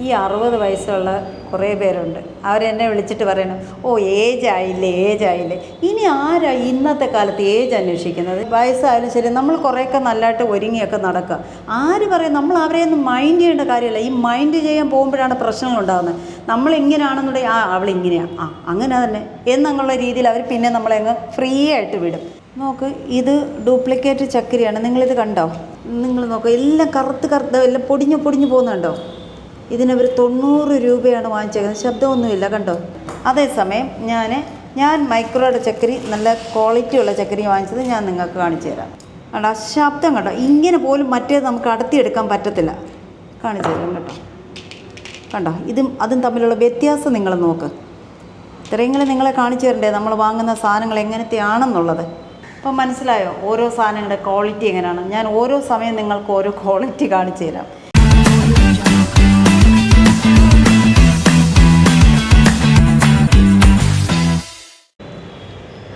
ഈ അറുപത് വയസ്സുള്ള കുറേ പേരുണ്ട്. അവരെന്നെ വിളിച്ചിട്ട് പറയണം ഓ ഏജ് ആയില്ലേ ഏജ് ആയില്ലേ? ഇനി ആരാ ഇന്നത്തെ കാലത്ത് ഏജ് അന്വേഷിക്കുന്നത്? വയസ്സായാലും ശരി നമ്മൾ കുറേയൊക്കെ നല്ലതായിട്ട് ഒരുങ്ങിയൊക്കെ നടക്കുക. ആര് പറയും? നമ്മൾ അവരെയൊന്നും മൈൻഡ് ചെയ്യേണ്ട കാര്യമല്ല. ഈ മൈൻഡ് ചെയ്യാൻ പോകുമ്പോഴാണ് പ്രശ്നങ്ങൾ ഉണ്ടാകുന്നത്. നമ്മൾ ഇങ്ങനെയാണെന്നുണ്ടെങ്കിൽ ആ അവൾ ഇങ്ങനെയാണ് ആ അങ്ങനെ തന്നെ. എന്നുള്ള രീതിയിൽ അവർ പിന്നെ നമ്മളെ അങ്ങ് ഫ്രീ ആയിട്ട് വിടും. നോക്ക് ഇത് ഡ്യൂപ്ലിക്കേറ്റ് ചക്കരിയാണ്. നിങ്ങളിത് കണ്ടോ? നിങ്ങൾ നോക്കുക എല്ലാം കറുത്ത് കറുത്ത് എല്ലാം പൊടിഞ്ഞു പൊടിഞ്ഞു പോകുന്നുണ്ടോ? ഇതിനവർ തൊണ്ണൂറ് രൂപയാണ് വാങ്ങിച്ചേക്കുന്നത്. ശബ്ദമൊന്നുമില്ല കണ്ടോ? അതേസമയം ഞാൻ ഞാൻ മൈക്രോയുടെ ചക്കരി നല്ല ക്വാളിറ്റി ഉള്ള ചക്കരി വാങ്ങിച്ചത് ഞാൻ നിങ്ങൾക്ക് കാണിച്ചു തരാം. കണ്ടോ? ശബ്ദം കണ്ടോ? ഇങ്ങനെ പോലും മറ്റേത് നമുക്ക് അടത്തിയെടുക്കാൻ പറ്റത്തില്ല. കാണിച്ചു തരാം കേട്ടോ കണ്ടോ? ഇതും അതും തമ്മിലുള്ള വ്യത്യാസം നിങ്ങൾ നോക്ക്. ഇത്രയെങ്കിലും നിങ്ങളെ കാണിച്ചു തരണ്ടേ? നമ്മൾ വാങ്ങുന്ന സാധനങ്ങൾ എങ്ങനത്തെയാണെന്നുള്ളത്. അപ്പം മനസ്സിലായോ? ഓരോ സാധനങ്ങളുടെ ക്വാളിറ്റി എങ്ങനെയാണ്? ഞാൻ ഓരോ സമയം നിങ്ങൾക്ക് ഓരോ ക്വാളിറ്റി കാണിച്ചു തരാം.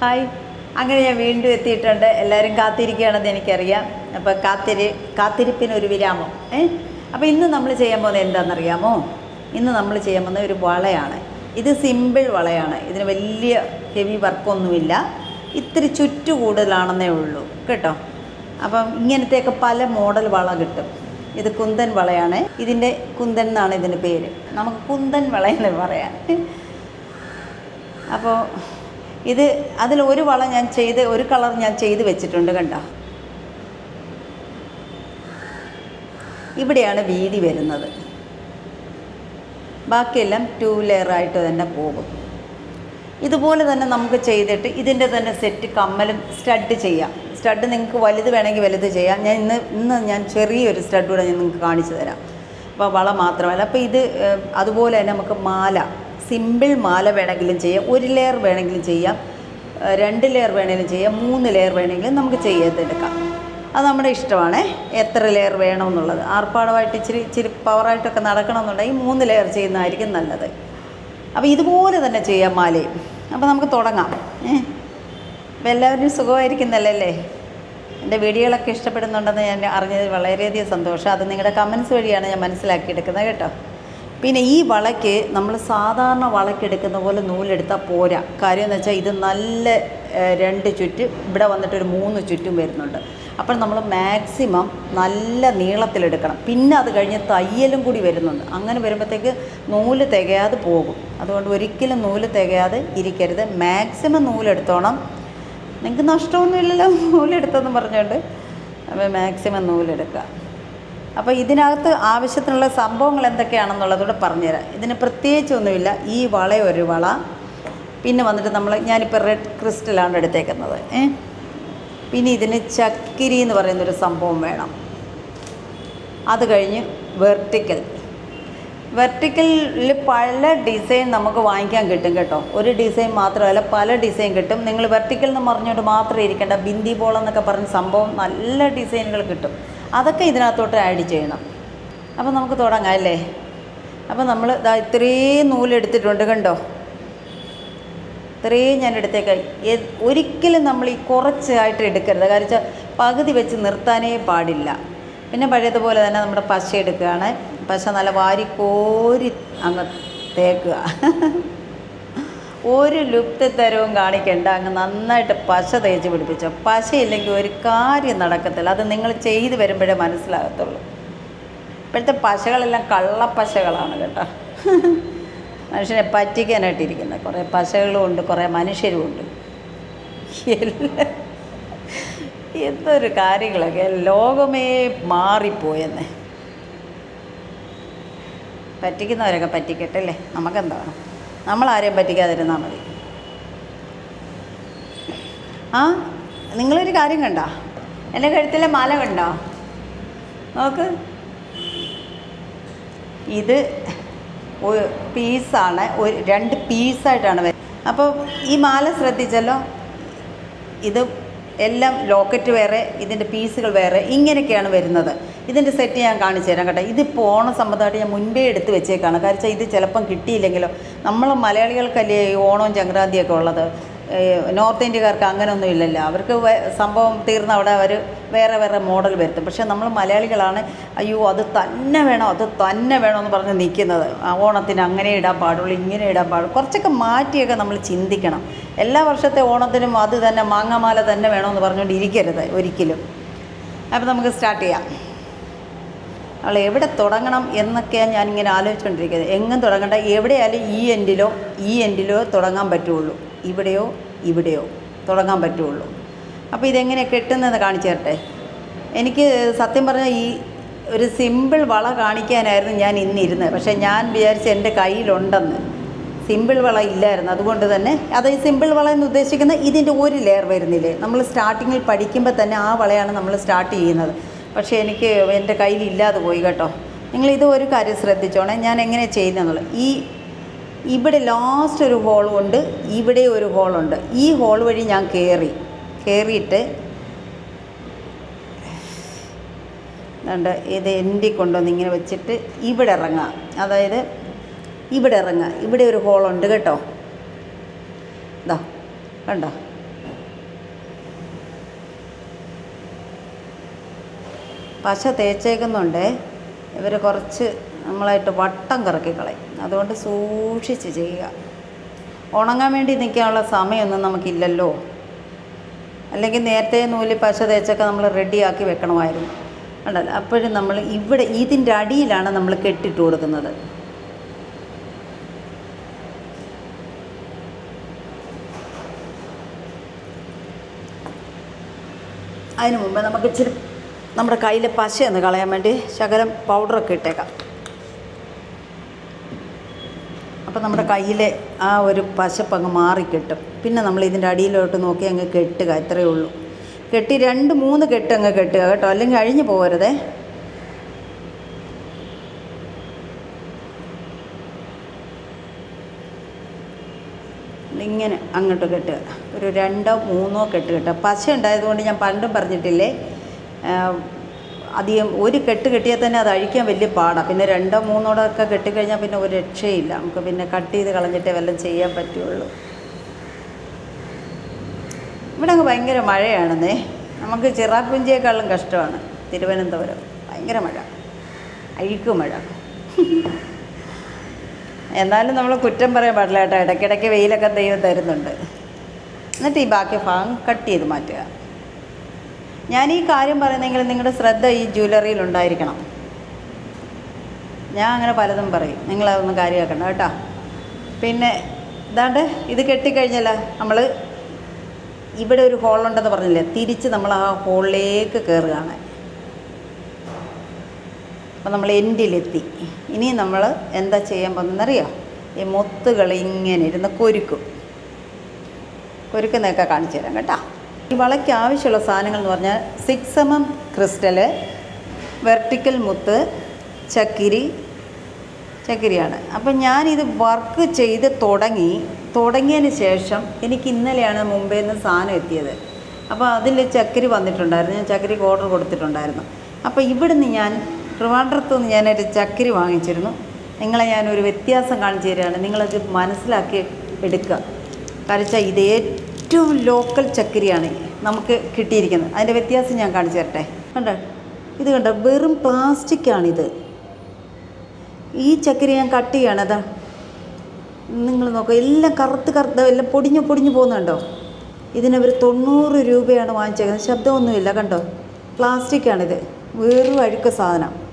ഹായ്. അങ്ങനെ ഞാൻ വീണ്ടും എത്തിയിട്ടുണ്ട്. എല്ലാവരും കാത്തിരിക്കുകയാണെന്ന് എനിക്കറിയാം. അപ്പോൾ കാത്തിരി കാത്തിരിപ്പിന് ഒരു വിരാമം. ഏ? അപ്പോൾ ഇന്ന് നമ്മൾ ചെയ്യാൻ പോകുന്നത് എന്താണെന്നറിയാമോ? ഇന്ന് നമ്മൾ ചെയ്യാൻ പോകുന്ന ഒരു വളയാണ്. ഇത് സിമ്പിൾ വളയാണ്. ഇതിന് വലിയ ഹെവി വർക്കൊന്നുമില്ല. ഇത്തിരി ചുറ്റു കൂടുതലാണെന്നേ ഉള്ളൂ. കേട്ടോ? അപ്പം ഇങ്ങനത്തെയൊക്കെ പല മോഡൽ വള കിട്ടും. ഇത് കുന്തൻ വളയാണ്. ഇതിന്റെ കുന്തൻ എന്നാണ് ഇതിന്റെ പേര്. നമുക്ക് കുന്തൻ വളയെന്ന് പറയാം അപ്പോൾ ഇത് അതിൽ ഒരു വളം ഞാൻ ചെയ്ത് ഒരു കളർ ഞാൻ ചെയ്ത് വെച്ചിട്ടുണ്ട് കണ്ട? ഇവിടെയാണ് വീതി വരുന്നത്. ബാക്കിയെല്ലാം ടു ലെയറായിട്ട് തന്നെ പോകും. ഇതുപോലെ തന്നെ നമുക്ക് ചെയ്തിട്ട് ഇതിന്റെ തന്നെ സെറ്റ് കമ്മലും സ്റ്റഡ് ചെയ്യാം. സ്റ്റഡ് നിങ്ങൾക്ക് വലുത് വേണമെങ്കിൽ വലുത് ചെയ്യാം. ഞാൻ ഇന്ന് ഇന്ന് ഞാൻ ചെറിയൊരു സ്റ്റഡ് കൂടെ ഞാൻ നിങ്ങൾക്ക് കാണിച്ചു തരാം. അപ്പോൾ വള മാത്രമല്ല. അപ്പോൾ ഇത് അതുപോലെ തന്നെ നമുക്ക് മാല. സിമ്പിൾ മാല വേണമെങ്കിലും ചെയ്യാം ഒരു ലെയർ വേണമെങ്കിലും ചെയ്യാം രണ്ട് ലെയർ വേണമെങ്കിലും ചെയ്യാം മൂന്ന് ലെയർ വേണമെങ്കിലും നമുക്ക് ചെയ്തെടുക്കാം. അത് നമ്മുടെ ഇഷ്ടമാണ്. എത്ര ലെയർ വേണമെന്നുള്ളത്. ആർപ്പാടമായിട്ട് ഇച്ചിരി ഇച്ചിരി പവറായിട്ടൊക്കെ നടക്കണമെന്നുണ്ടെങ്കിൽ മൂന്ന് ലെയർ ചെയ്യുന്നതായിരിക്കും നല്ലത്. അപ്പോൾ ഇതുപോലെ തന്നെ ചെയ്യാം മാലയും. അപ്പോൾ നമുക്ക് തുടങ്ങാം. അപ്പോൾ എല്ലാവരും സുഖമായിരിക്കുന്നല്ലേ എന്റെ വീഡിയോകളൊക്കെ ഇഷ്ടപ്പെടുന്നുണ്ടെന്ന് ഞാൻ അറിഞ്ഞതിൽ വളരെയധികം സന്തോഷം. അത് നിങ്ങളുടെ കമൻസ് വഴിയാണ് ഞാൻ മനസ്സിലാക്കിയെടുക്കുന്നത് കേട്ടോ. പിന്നെ ഈ വളയ്ക്ക് നമ്മൾ സാധാരണ വളയ്ക്കെടുക്കുന്ന പോലെ നൂലെടുത്താൽ പോരാ. കാര്യം എന്ന് വെച്ചാൽ ഇത് നല്ല രണ്ട് ചുറ്റ് ഇവിടെ വന്നിട്ടൊരു മൂന്ന് ചുറ്റും വരുന്നുണ്ട്. അപ്പോൾ നമ്മൾ മാക്സിമം നല്ല നീളത്തിലെടുക്കണം. പിന്നെ അത് കഴിഞ്ഞ് തയ്യലും കൂടി വരുന്നുണ്ട്. അങ്ങനെ വരുമ്പോഴത്തേക്ക് നൂൽ തികയാതെ പോകും. അതുകൊണ്ട് ഒരിക്കലും നൂൽ തികയാതെ ഇരിക്കരുത്. മാക്സിമം നൂലെടുത്തോണം. നിങ്ങൾക്ക് നഷ്ടമൊന്നുമില്ലല്ലോ നൂലെടുത്തെന്ന് പറഞ്ഞുകൊണ്ട്. അപ്പോൾ മാക്സിമം നൂലെടുക്കുക. അപ്പോൾ ഇതിനകത്ത് ആവശ്യത്തിനുള്ള സംഭവങ്ങൾ എന്തൊക്കെയാണെന്നുള്ളതുകൂടെ പറഞ്ഞുതരാം. ഇതിന് പ്രത്യേകിച്ചൊന്നുമില്ല. ഈ വള ഒരു വള. പിന്നെ വന്നിട്ട് നമ്മൾ ഞാനിപ്പോൾ റെഡ് ക്രിസ്റ്റലാണ് എടുത്തേക്കുന്നത്. പിന്നെ ഇതിന് ചക്കിരി എന്ന് പറയുന്നൊരു സംഭവം വേണം. അത് കഴിഞ്ഞ് വെർട്ടിക്കൽ വെർട്ടിക്കലിൽ പല ഡിസൈൻ നമുക്ക് വാങ്ങിക്കാൻ കിട്ടും കേട്ടോ. ഒരു ഡിസൈൻ മാത്രമല്ല പല ഡിസൈൻ കിട്ടും. നിങ്ങൾ വെർട്ടിക്കൽ എന്ന് പറഞ്ഞുകൊണ്ട് മാത്രമേ ഇരിക്കേണ്ട. ബിന്ദി ബോൾ എന്നൊക്കെ പറഞ്ഞ സംഭവം നല്ല ഡിസൈനുകൾ കിട്ടും. അതൊക്കെ ഇതിനകത്തോട്ട് ആഡ് ചെയ്യണം. അപ്പോൾ നമുക്ക് തുടങ്ങാം അല്ലേ? അപ്പോൾ നമ്മൾ ഇതാ ഇത്രയും നൂലെടുത്തിട്ടുണ്ട് കണ്ടോ? ഇത്രയും ഞാൻ എടുത്തേക്കാം. ഒരിക്കലും നമ്മൾ ഈ കുറച്ചായിട്ട് എടുക്കരുത്. കാരണം വെച്ചാൽ പകുതി വെച്ച് നിർത്താനേ പാടില്ല. പിന്നെ പഴയതുപോലെ തന്നെ നമ്മുടെ പശ എടുക്കുകയാണ്. പശ നല്ല വാരിക്കോരി കോരി അങ്ങ് തേക്കുക. ഒരു ലുപ്തത്തരവും കാണിക്കണ്ട. അങ്ങ് നന്നായിട്ട് പശ തേച്ച് പിടിപ്പിച്ചോ. പശയില്ലെങ്കിൽ ഒരു കാര്യം നടക്കത്തില്ല. അത് നിങ്ങൾ ചെയ്ത് വരുമ്പോഴേ മനസ്സിലാകത്തുള്ളൂ. ഇപ്പോഴത്തെ പശകളെല്ലാം കള്ളപ്പശകളാണ് കേട്ടോ. മനുഷ്യനെ പറ്റിക്കാനായിട്ടിരിക്കുന്നത് കുറേ പശകളും ഉണ്ട് കുറേ മനുഷ്യരും ഉണ്ട്. എന്തൊരു കാര്യങ്ങളൊക്കെ. ലോകമേ മാറിപ്പോയെന്നേ. പറ്റിക്കുന്നവരൊക്കെ പറ്റിക്കട്ടെ അല്ലേ? നമുക്കെന്താണ് നമ്മളാരെയും പറ്റിക്കാതിരുന്നാൽ മതി. ആ നിങ്ങളൊരു കാര്യം കണ്ട? എന്റെ കഴുത്തിലെ മാല കണ്ടോ? നോക്ക്. ഇത് പീസാണ് ഒരു രണ്ട് പീസായിട്ടാണ് വരുന്നത് അപ്പോൾ ഈ മാല ശ്രദ്ധിച്ചല്ലോ? ഇത് എല്ലാം ലോക്കറ്റ് വേറെ ഇതിന്റെ പീസുകൾ വേറെ ഇങ്ങനെയൊക്കെയാണ് വരുന്നത്. ഇതിന്റെ സെറ്റ് ഞാൻ കാണിച്ചു തരാം കേട്ടോ. ഇതിപ്പോൾ ഓണ സംബന്ധമായിട്ട് ഞാൻ മുൻപേ എടുത്ത് വെച്ചേക്കാണ്. കാരണം ഇത് ചിലപ്പം കിട്ടിയില്ലെങ്കിലോ. നമ്മൾ മലയാളികൾക്കല്ലേ ഈ ഓണവും സംക്രാന്തിയൊക്കെ ഉള്ളത്? നോർത്ത് ഇന്ത്യക്കാർക്ക് അങ്ങനെയൊന്നും ഇല്ലല്ലോ. അവർക്ക് സംഭവം തീർന്ന അവിടെ അവർ വേറെ വേറെ മോഡൽ വരുത്തും. പക്ഷേ നമ്മൾ മലയാളികളാണ് അയ്യോ അത് തന്നെ വേണം അത് തന്നെ വേണമെന്ന് പറഞ്ഞ് നിൽക്കുന്നത്. ഓണത്തിന് അങ്ങനെ ഇടാൻ പാടുള്ളൂ ഇങ്ങനെ ഇടാൻ പാടുള്ളൂ. കുറച്ചൊക്കെ മാറ്റിയൊക്കെ നമ്മൾ ചിന്തിക്കണം. എല്ലാ വർഷത്തെ ഓണത്തിനും അത് തന്നെ മാങ്ങാമാല തന്നെ വേണമെന്ന് പറഞ്ഞുകൊണ്ട് ഇരിക്കരുത് ഒരിക്കലും. അപ്പോൾ നമുക്ക് സ്റ്റാർട്ട് ചെയ്യാം. അവൾ എവിടെ തുടങ്ങണം എന്നൊക്കെയാണ് ഞാനിങ്ങനെ ആലോചിച്ചുകൊണ്ടിരിക്കുന്നത്. എങ്ങും തുടങ്ങണ്ട. എവിടെയായാലും ഈ എൻഡിലോ ഈ എൻഡിലോ തുടങ്ങാൻ പറ്റുള്ളൂ. ഇവിടെയോ ഇവിടെയോ തുടങ്ങാൻ പറ്റുള്ളൂ. അപ്പോൾ ഇതെങ്ങനെ കെട്ടുന്നതെന്ന് കാണിച്ചു തരട്ടെ. എനിക്ക് സത്യം പറഞ്ഞാൽ ഈ ഒരു സിമ്പിൾ വള കാണിക്കാനായിരുന്നു ഞാൻ ഇന്നിരുന്നത്. പക്ഷേ ഞാൻ വിചാരിച്ച് എന്റെ കയ്യിലുണ്ടെന്ന്. സിമ്പിൾ വള ഇല്ലായിരുന്നു. അതുകൊണ്ട് തന്നെ അത് ഈ സിമ്പിൾ വള എന്ന് ഉദ്ദേശിക്കുന്ന ഇതിന്റെ ഒരു ലെയർ വരുന്നില്ലേ? നമ്മൾ സ്റ്റാർട്ടിങ്ങിൽ പഠിക്കുമ്പോൾ തന്നെ ആ വളയാണ് നമ്മൾ സ്റ്റാർട്ട് ചെയ്യുന്നത്. പക്ഷേ എനിക്ക് എന്റെ കയ്യിൽ ഇല്ലാതെ പോയി കേട്ടോ. നിങ്ങൾ ഇത് ഒരു കാര്യം ശ്രദ്ധിച്ചോണേ ഞാൻ എങ്ങനെ ചെയ്യുന്നതെന്നുള്ളത് ഈ ഇവിടെ ലാസ്റ്റ് ഒരു ഹോളുണ്ട് ഇവിടെ ഒരു ഹോളുണ്ട് ഈ ഹോൾ വഴി ഞാൻ കയറി കയറിയിട്ട് ഉണ്ട് ഇത് എൻഡി കൊണ്ടുവന്ന് ഇങ്ങനെ വെച്ചിട്ട് ഇവിടെ ഇറങ്ങാം അതായത് ഇവിടെ ഇറങ്ങുക. ഇവിടെ ഒരു ഹോളുണ്ട് കേട്ടോ. ഇതാ കണ്ടോ? പശ തേച്ചേക്കുന്നുണ്ട്. ഇവർ കുറച്ച് നമ്മളായിട്ട് വട്ടം കറക്കി കളയും. അതുകൊണ്ട് സൂക്ഷിച്ച് ചെയ്യുക. ഉണങ്ങാൻ വേണ്ടി നിൽക്കാനുള്ള സമയമൊന്നും നമുക്കില്ലല്ലോ. അല്ലെങ്കിൽ നേരത്തെ നൂൽ പശ തേച്ചൊക്കെ നമ്മൾ റെഡിയാക്കി വെക്കണമായിരുന്നു. ഉണ്ടല്ലോ അപ്പോഴും നമ്മൾ ഇവിടെ ഇതിന്റെ അടിയിലാണ് നമ്മൾ കെട്ടിട്ട് കൊടുക്കുന്നത്. അതിനു മുമ്പ് നമുക്ക് ഇച്ചിരി നമ്മുടെ കയ്യിലെ പശ എന്ന് കളയാൻ വേണ്ടി ശകലം പൗഡറൊക്കെ ഇട്ടേക്കാം. അപ്പോൾ നമ്മുടെ കയ്യിലെ ആ ഒരു പശപ്പ് അങ്ങ് മാറിക്കിട്ടും. പിന്നെ നമ്മൾ ഇതിന്റെ അടിയിലോട്ട് നോക്കി അങ്ങ് കെട്ടുക ഇത്രയേ ഉള്ളൂ. കെട്ടി രണ്ട് മൂന്ന് കെട്ട് അങ്ങ് കെട്ടുക കേട്ടോ. അല്ലെങ്കിൽ അഴിഞ്ഞു പോകരുതേ. ഇങ്ങനെ അങ്ങോട്ട് കെട്ടുക. ഒരു രണ്ടോ മൂന്നോ കെട്ട് കെട്ടുക. പശ ഉണ്ടായതുകൊണ്ട് ഞാൻ പണ്ടും പറഞ്ഞിട്ടില്ലേ അധികം ഒരു കെട്ട് കെട്ടിയാൽ തന്നെ അത് അഴിക്കാൻ വലിയ പാടാണ് പിന്നെ രണ്ടോ മൂന്നോടൊക്കെ കെട്ടിക്കഴിഞ്ഞാൽ പിന്നെ ഒരു രക്ഷയില്ല. നമുക്ക് പിന്നെ കട്ട് ചെയ്ത് കളഞ്ഞിട്ടേ വല്ലതും ചെയ്യാൻ പറ്റുള്ളൂ. ഇവിടെ അങ്ങ് ഭയങ്കര മഴയാണെന്നേ. നമുക്ക് ചിറാപ്പുഞ്ചിയേക്കാളും കഷ്ടമാണ്. തിരുവനന്തപുരം ഭയങ്കര മഴ. അഴുക്ക് മഴ. എന്നാലും നമ്മൾ കുറ്റം പറയാൻ പാടില്ല കേട്ടോ. ഇടയ്ക്കിടയ്ക്ക് വെയിലൊക്കെ ദൈവം തരുന്നുണ്ട്. എന്നിട്ട് ഈ ബാക്കി ഭാഗം കട്ട് ചെയ്ത് മാറ്റുക. ഞാൻ ഈ കാര്യം പറയുന്നെങ്കിൽ നിങ്ങളുടെ ശ്രദ്ധ ഈ ജ്വല്ലറിയിൽ ഉണ്ടായിരിക്കണം. ഞാൻ അങ്ങനെ പലതും പറയും. നിങ്ങളതൊന്നും കാര്യമാക്കണ്ട കേട്ടോ. പിന്നെ ഇതാണ്ട് ഇത് കെട്ടിക്കഴിഞ്ഞാൽ നമ്മൾ ഇവിടെ ഒരു ഹോളുണ്ടെന്ന് പറഞ്ഞില്ലേ? തിരിച്ച് നമ്മൾ ആ ഹോളിലേക്ക് കയറുകയാണ്. അപ്പം നമ്മൾ എൻഡിലെത്തി ഇനി നമ്മൾ എന്താ ചെയ്യാൻ പോകുന്നതെന്നറിയോ ഈ മുത്തുകൾ ഇങ്ങനെ ഇരുന്ന് കൊരുക്കും. കൊരുക്കുന്നതൊക്കെ കാണിച്ചു തരാം കേട്ടോ. ഈ വളയ്ക്ക് ആവശ്യമുള്ള സാധനങ്ങൾ എന്ന് പറഞ്ഞാൽ six M M crystal vertical മുത്ത് ചക്കിരി ചക്കിരിയാണ്. അപ്പം ഞാനിത് വർക്ക് ചെയ്ത് തുടങ്ങി. തുടങ്ങിയതിന് ശേഷം എനിക്ക് ഇന്നലെയാണ് മുംബൈയിൽ നിന്ന് സാധനം എത്തിയത്. അപ്പോൾ അതിൽ ചക്കിരി വന്നിട്ടുണ്ടായിരുന്നു. ഞാൻ ചക്കിരിക്ക് ഓർഡർ കൊടുത്തിട്ടുണ്ടായിരുന്നു. അപ്പോൾ ഇവിടുന്ന് ഞാൻ ട്രിവാൻഡ്രത്തു നിന്ന് ഞാനൊരു ചക്കിരി വാങ്ങിച്ചിരുന്നു. നിങ്ങളെ ഞാനൊരു വ്യത്യാസം കാണിച്ചു തരികയാണ്. നിങ്ങളത് മനസ്സിലാക്കി എടുക്കുക. കാരണം ഇത് ഏറ്റവും ലോക്കൽ ചക്കരിയാണ് നമുക്ക് കിട്ടിയിരിക്കുന്നത്. അതിന്റെ വ്യത്യാസം ഞാൻ കാണിച്ചു തരട്ടെ. കണ്ടോ? ഇത് കണ്ടോ? വെറും പ്ലാസ്റ്റിക്കാണിത് ഈ ചക്കരി ഞാൻ കട്ട് ചെയ്യാണ്. അതാ. നിങ്ങൾ നോക്കുക എല്ലാം കറുത്ത് കറുത്ത് എല്ലാം പൊടിഞ്ഞു പൊടിഞ്ഞു പോകുന്നുണ്ടോ? ഇതിനവർ തൊണ്ണൂറ് രൂപയാണ് വാങ്ങിച്ചേക്കുന്നത്. ശബ്ദമൊന്നുമില്ല കണ്ടോ? പ്ലാസ്റ്റിക്കാണിത് വെറും അഴുക്ക സാധനം.